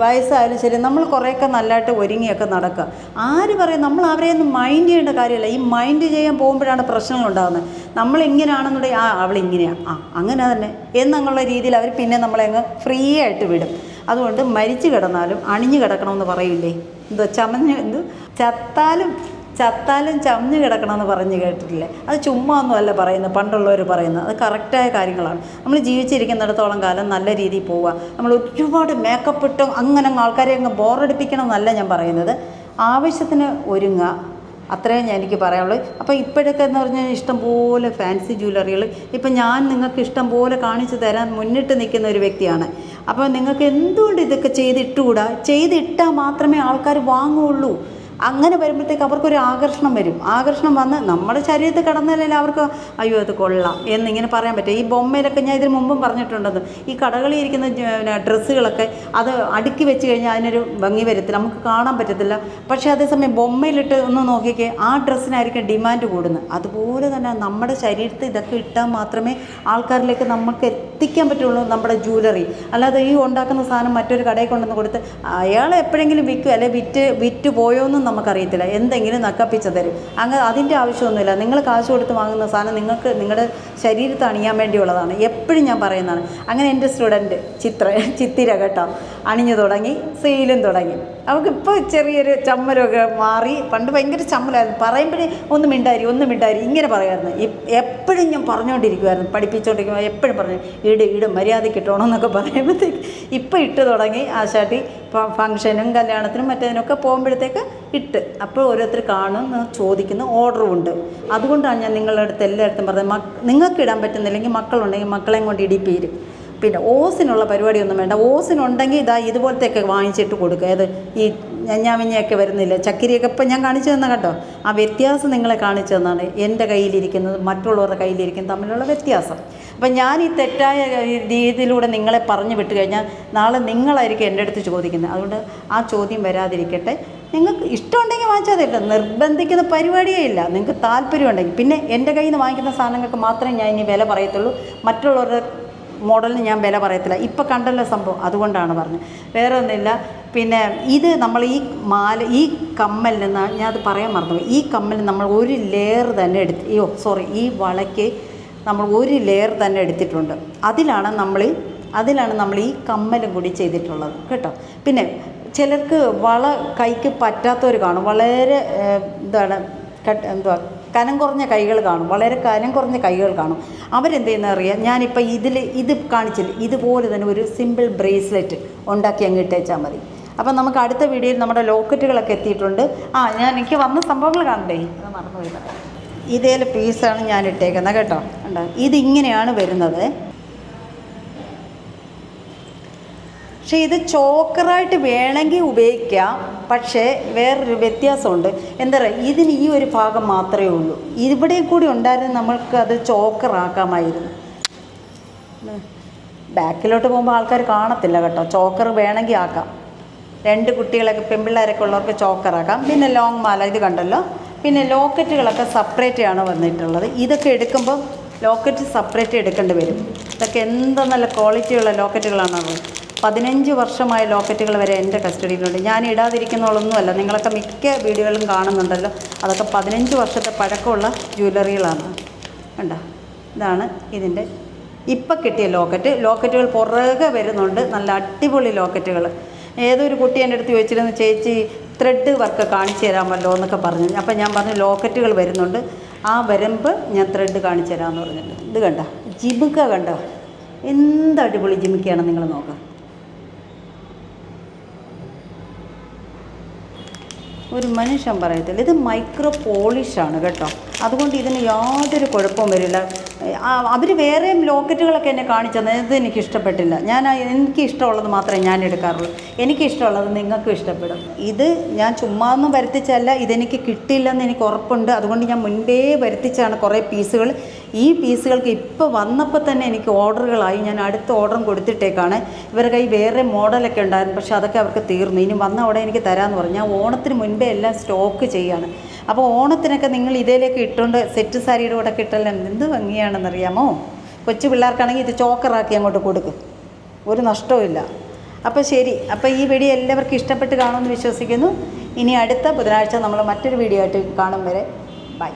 വയസ്സായാലും ശരി നമ്മൾ കുറേയൊക്കെ നല്ലതായിട്ട് ഒരുങ്ങിയൊക്കെ നടക്കുക. ആര് പറയും നമ്മൾ അവരെ ഒന്നും മൈൻഡ് ചെയ്യേണ്ട കാര്യമില്ല ഈ മൈൻഡ് ചെയ്യാൻ പോകുമ്പോഴാണ് പ്രശ്നങ്ങൾ ഉണ്ടാകുന്നത് നമ്മൾ ഇങ്ങനെയാണെന്നുണ്ടെങ്കിൽ ആ അവൾ ഇങ്ങനെയാണ് ആ അങ്ങനെ തന്നെ. എന്നുള്ള രീതിയിൽ അവർ പിന്നെ നമ്മളെ അങ്ങ് ഫ്രീ ആയിട്ട് വിടും. അതുകൊണ്ട് മരിച്ചു കിടന്നാലും അണിഞ്ഞു കിടക്കണമെന്ന് പറയില്ലേ എന്തോ ചമഞ്ഞ് എന്ത്? ചത്താലും ചത്താലും ചമഞ്ഞു കിടക്കണമെന്ന് പറഞ്ഞ് കേട്ടിട്ടില്ലേ? അത് ചുമ്മാ ഒന്നുമല്ല പറയുന്നത് പണ്ടുള്ളവർ പറയുന്നത്. അത് കറക്റ്റായ കാര്യങ്ങളാണ്. നമ്മൾ ജീവിച്ചിരിക്കുന്നിടത്തോളം കാലം നല്ല രീതിയിൽ പോവുക. നമ്മൾ ഒരുപാട് മേക്കപ്പ് ഇട്ട് അങ്ങനെ ആൾക്കാരെ അങ്ങ് ബോറടിപ്പിക്കണം എന്നല്ല ഞാൻ പറയുന്നത്. ആവശ്യത്തിന് ഒരുങ്ങുക. അത്രയും ഞാൻ എനിക്ക് പറയാനുള്ളൂ. അപ്പോൾ ഇപ്പോഴൊക്കെ എന്ന് പറഞ്ഞാൽ ഇഷ്ടംപോലെ ഫാൻസി ജ്വല്ലറികൾ ഇപ്പം ഞാൻ നിങ്ങൾക്ക് ഇഷ്ടംപോലെ കാണിച്ചു തരാൻ മുന്നിട്ട് നിൽക്കുന്ന ഒരു വ്യക്തിയാണ്. അപ്പോൾ നിങ്ങൾക്ക് എന്തുകൊണ്ട് ഇതൊക്കെ ചെയ്തിട്ടുകൂടാ ചെയ്തിട്ടാൽ മാത്രമേ ആൾക്കാർ വാങ്ങുള്ളൂ. അങ്ങനെ വരുമ്പോഴത്തേക്ക് അവർക്കൊരു ആകർഷണം വരും. ആകർഷണം വന്ന് നമ്മുടെ ശരീരത്തിൽ കടന്നാലല്ലേ അവർക്ക് അയ്യോ അത് കൊള്ളാം എന്നിങ്ങനെ പറയാൻ പറ്റും. ഈ ബൊമ്മയിലൊക്കെ ഞാൻ ഇതിന് മുമ്പും പറഞ്ഞിട്ടുണ്ടെന്ന് ഈ കടകളിൽ ഇരിക്കുന്ന ഡ്രസ്സുകളൊക്കെ അത് അടുക്കി വെച്ച് കഴിഞ്ഞാൽ അതിനൊരു ഭംഗി വരത്തില്ല. നമുക്ക് കാണാൻ പറ്റത്തില്ല. പക്ഷേ അതേസമയം ബൊമ്മയിലിട്ട് ഒന്ന് നോക്കിക്കേ ആ ഡ്രസ്സിനായിരിക്കും ഡിമാൻഡ് കൂടുന്നത്. അതുപോലെ തന്നെ നമ്മുടെ ശരീരത്തിൽ ഇതൊക്കെ ഇട്ടാൽ മാത്രമേ ആൾക്കാരിലേക്ക് നമുക്ക് എത്തിക്കാൻ പറ്റുള്ളൂ നമ്മുടെ ജ്വല്ലറി. അല്ലാതെ ഈ ഉണ്ടാക്കുന്ന സാധനം മറ്റൊരു കടയിൽ കൊണ്ടുവന്ന് കൊടുത്ത് അയാൾ എപ്പോഴെങ്കിലും വിൽക്കും? അല്ലെ വിറ്റ് വിറ്റ് പോയോന്നും നമുക്കറിയത്തില്ല. എന്തെങ്കിലും നക്കപ്പിച്ച് തരും. അങ്ങനെ അതിന്റെ ആവശ്യമൊന്നുമില്ല. നിങ്ങൾ കാശ് കൊടുത്ത് വാങ്ങുന്ന സാധനം നിങ്ങൾക്ക് നിങ്ങളുടെ ശരീരത്ത് അണിയാൻ വേണ്ടിയുള്ളതാണ്. എപ്പോഴും ഞാൻ പറയുന്നതാണ്. അങ്ങനെ എന്റെ സ്റ്റുഡന്റ് ചിത്ര ചിത്തിര കേട്ടോ അണിഞ്ഞു തുടങ്ങി സെയിലും തുടങ്ങി. അവൾക്ക് ഇപ്പോൾ ചെറിയൊരു ചമ്മലൊക്കെ മാറി. പണ്ട് ഭയങ്കര ചമ്മലായിരുന്നു. പറയുമ്പോഴേ ഒന്ന് മിണ്ടാരി ഒന്ന് മിണ്ടാരി ഇങ്ങനെ പറയുമായിരുന്നു എപ്പോഴും ഞാൻ പറഞ്ഞുകൊണ്ടിരിക്കുമായിരുന്നു പഠിപ്പിച്ചുകൊണ്ടിരിക്കുമ്പോൾ എപ്പോഴും പറഞ്ഞു ഇട് ഇട് മര്യാദയ്ക്ക് ഇട്ടോണം എന്നൊക്കെ പറയുമ്പോഴത്തേക്ക് ഇപ്പം ഇട്ട് തുടങ്ങി ആശാട്ടി. ഫംഗ്ഷനും കല്യാണത്തിനും മറ്റേതിനൊക്കെ പോകുമ്പോഴത്തേക്ക് ഇട്ട്. അപ്പോൾ ഓരോരുത്തർ കാണുന്ന ചോദിക്കുന്ന ഓർഡറും ഉണ്ട്. അതുകൊണ്ടാണ് ഞാൻ നിങ്ങളുടെ അടുത്ത് എല്ലായിടത്തും പറഞ്ഞത് മക് നിങ്ങൾക്ക് ഇടാൻ പറ്റുന്നില്ലെങ്കിൽ മക്കളുണ്ടെങ്കിൽ മക്കളെയും കൊണ്ട് ഇടിപ്പീരും. പിന്നെ ഓസിനുള്ള പരിപാടിയൊന്നും വേണ്ട. ഓസിനുണ്ടെങ്കിൽ ഇതാ ഇതുപോലത്തെയൊക്കെ വാങ്ങിച്ചിട്ട് കൊടുക്കുക. അത് ഈ ഞഞ്ഞാമിഞ്ഞയൊക്കെ വരുന്നില്ല? ചക്കിരിയൊക്കെ ഇപ്പം ഞാൻ കാണിച്ചു തന്ന കേട്ടോ. ആ വ്യത്യാസം നിങ്ങളെ കാണിച്ചു തന്നാണ് എന്റെ കയ്യിലിരിക്കുന്നത് മറ്റുള്ളവരുടെ കയ്യിലിരിക്കുന്നത് തമ്മിലുള്ള വ്യത്യാസം. അപ്പം ഞാൻ ഈ തെറ്റായ രീതിയിലൂടെ നിങ്ങളെ പറഞ്ഞു വിട്ട് കഴിഞ്ഞാൽ നാളെ നിങ്ങളായിരിക്കും എന്റെ അടുത്ത് ചോദിക്കുന്നത്. അതുകൊണ്ട് ആ ചോദ്യം വരാതിരിക്കട്ടെ. നിങ്ങൾക്ക് ഇഷ്ടമുണ്ടെങ്കിൽ വാങ്ങിച്ചാൽ തരട്ടെ നിർബന്ധിക്കുന്ന പരിപാടിയേ ഇല്ല. നിങ്ങൾക്ക് താല്പര്യമുണ്ടെങ്കിൽ. പിന്നെ എന്റെ കയ്യിൽ നിന്ന് വാങ്ങിക്കുന്ന സാധനങ്ങൾക്ക് മാത്രമേ ഞാൻ ഇനി വില പറയത്തുള്ളൂ. മറ്റുള്ളവരുടെ മോഡലിന് ഞാൻ വില പറയത്തില്ല. ഇപ്പം കണ്ടല്ലോ സംഭവം. അതുകൊണ്ടാണ് പറഞ്ഞത്. വേറെ ഒന്നുമില്ല. പിന്നെ ഇത് നമ്മൾ ഈ മാല ഈ കമ്മലിൽ നിന്ന് ഞാൻ അത് പറയാൻ മറന്നു ഈ കമ്മലിൽ നമ്മൾ ഒരു ലെയർ തന്നെ എടുത്ത് അയ്യോ സോറി ഈ വളയ്ക്ക് നമ്മൾ ഒരു ലെയർ തന്നെ എടുത്തിട്ടുണ്ട്. അതിലാണ് നമ്മൾ അതിലാണ് നമ്മൾ ഈ കമ്മലും കൂടി ചെയ്തിട്ടുള്ളത്. കേട്ടോ? പിന്നെ ചിലർക്ക് വള കൈക്ക് പറ്റാത്തവർ കാണും. വളരെ എന്താണ് കട്ട് എന്തുവാ കനം കുറഞ്ഞ കൈകൾ കാണും. വളരെ കനം കുറഞ്ഞ കൈകൾ കാണും. അവരെന്ത് ചെയ്യുന്ന അറിയാം? ഞാനിപ്പോൾ ഇതിൽ ഇത് കാണിച്ചില്ല? ഇതുപോലെ തന്നെ ഒരു സിമ്പിൾ ബ്രേസ്ലെറ്റ് ഉണ്ടാക്കി അങ്ങ് ഇട്ടേച്ചാൽ മതി. അപ്പം നമുക്ക് അടുത്ത വീഡിയോയിൽ നമ്മുടെ ലോക്കറ്റുകളൊക്കെ എത്തിയിട്ടുണ്ട്. ആ ഞാൻ എനിക്ക് വന്ന സംഭവങ്ങൾ കാണണ്ടേ? അത് മറന്നുപോയി. ഇതേ പീസാണ് ഞാൻ ഇട്ടേക്കുന്നത് കേട്ടോ. കണ്ടോ? ഇതിങ്ങനെയാണ് വരുന്നത്. പക്ഷേ ഇത് ചോക്കറായിട്ട് വേണമെങ്കിൽ ഉപയോഗിക്കാം. പക്ഷേ വേറൊരു വ്യത്യാസമുണ്ട്. എന്താ പറയുക ഇതിന് ഈ ഒരു ഭാഗം മാത്രമേ ഉള്ളൂ. ഇവിടെയും കൂടി ഉണ്ടായിരുന്നു നമ്മൾക്ക് അത് ചോക്കറാക്കാമായിരുന്നു. ബാക്കിലോട്ട് പോകുമ്പോൾ ആൾക്കാർ കാണത്തില്ല കേട്ടോ. ചോക്കർ വേണമെങ്കിൽ ആക്കാം. രണ്ട് കുട്ടികളൊക്കെ പെൺപിള്ളേരൊക്കെ ഉള്ളവർക്ക് ചോക്കറാക്കാം. പിന്നെ ലോങ് മാല ഇത് കണ്ടല്ലോ. പിന്നെ ലോക്കറ്റുകളൊക്കെ സെപ്പറേറ്റ് ആണ് വന്നിട്ടുള്ളത്. ഇതൊക്കെ എടുക്കുമ്പോൾ ലോക്കറ്റ് സെപ്പറേറ്റ് എടുക്കേണ്ടി വരും. ഇതൊക്കെ എന്ത് നല്ല ക്വാളിറ്റിയുള്ള ലോക്കറ്റുകളാണത് പതിനഞ്ച് വർഷമായ ലോക്കറ്റുകൾ വരെ എന്റെ കസ്റ്റഡിയിലുണ്ട്. ഞാൻ ഇടാതിരിക്കുന്നതൊന്നുമല്ല നിങ്ങളൊക്കെ മിക്ക വീഡിയോകളും കാണുന്നുണ്ടല്ലോ. അതൊക്കെ പതിനഞ്ച് വർഷത്തെ പഴക്കമുള്ള ജ്വല്ലറികളാണ്. കണ്ടോ? ഇതാണ് ഇതിന്റെ ഇപ്പം കിട്ടിയ ലോക്കറ്റ് ലോക്കറ്റുകൾ പുറകെ വരുന്നുണ്ട്. നല്ല അടിപൊളി ലോക്കറ്റുകൾ ഏതൊരു കുട്ടി എന്റെ അടുത്ത് ചോദിച്ചിരുന്നു ചേച്ചി ത്രെഡ് വർക്ക് കാണിച്ചു തരാമല്ലോ എന്നൊക്കെ പറഞ്ഞു. അപ്പം ഞാൻ പറഞ്ഞു ലോക്കറ്റുകൾ വരുന്നുണ്ട്. ആ വരുമ്പോൾ ഞാൻ ത്രെഡ് കാണിച്ചു തരാമെന്ന് പറഞ്ഞിട്ടുണ്ട്. ഇത് കണ്ട? ജിമിക്ക കണ്ട? എന്ത് അടിപൊളി ജിമിക്കയാണ് നിങ്ങൾ നോക്കുക. ഒരു മനുഷ്യൻ പറയത്തില്ല. ഇത് മൈക്രോ പോളിഷാണ് കേട്ടോ. അതുകൊണ്ട് ഇതിന് യാതൊരു കുഴപ്പവും വരില്ല. അവർ വേറെയും ലോക്കറ്റുകളൊക്കെ എന്നെ കാണിച്ചു തന്നെ. ഇത് എനിക്ക് ഇഷ്ടപ്പെട്ടില്ല. ഞാൻ എനിക്ക് ഇഷ്ടമുള്ളത് മാത്രമേ ഞാൻ എടുക്കാറുള്ളൂ. എനിക്ക് ഇഷ്ടമുള്ളത് നിങ്ങൾക്കും ഇഷ്ടപ്പെടും. ഇത് ഞാൻ ചുമ്മാ ഒന്നും വരുത്തിച്ചല്ല ഇതെനിക്ക് കിട്ടിയില്ലെന്ന് എനിക്ക് ഉറപ്പുണ്ട്. അതുകൊണ്ട് ഞാൻ മുൻപേ വരുത്തിച്ചാണ് കുറേ പീസുകൾ. ഈ പീസുകൾക്ക് ഇപ്പോൾ വന്നപ്പോൾ തന്നെ എനിക്ക് ഓർഡറുകളായി. ഞാൻ അടുത്ത ഓർഡറും കൊടുത്തിട്ടേക്കാണ്. ഇവരുടെ കൈ വേറെ മോഡലൊക്കെ ഉണ്ടായിരുന്നു. പക്ഷേ അതൊക്കെ അവർക്ക് തീർന്നു. ഇനി വന്ന അവിടെ എനിക്ക് തരാമെന്ന് പറഞ്ഞു. ഞാൻ ഓണത്തിന് മുൻപേ എല്ലാം സ്റ്റോക്ക് ചെയ്യാണ്. അപ്പോൾ ഓണത്തിനൊക്കെ നിങ്ങൾ ഇതിലേക്ക് ഇട്ടുകൊണ്ട് സെറ്റ് സാരിയുടെ കൂടെ കിട്ടലും എന്ത് ഭംഗിയാണെന്നറിയാമോ? കൊച്ചു പിള്ളേർക്കാണെങ്കിൽ ഇത് ചോക്കറാക്കി അങ്ങോട്ട് കൊടുക്കും. ഒരു നഷ്ടവും അപ്പോൾ ശരി. അപ്പോൾ ഈ വീഡിയോ എല്ലാവർക്കും ഇഷ്ടപ്പെട്ട് കാണുമെന്ന് വിശ്വസിക്കുന്നു. ഇനി അടുത്ത ബുധനാഴ്ച നമ്മൾ മറ്റൊരു വീഡിയോ ആയിട്ട് കാണും വരെ. ബൈ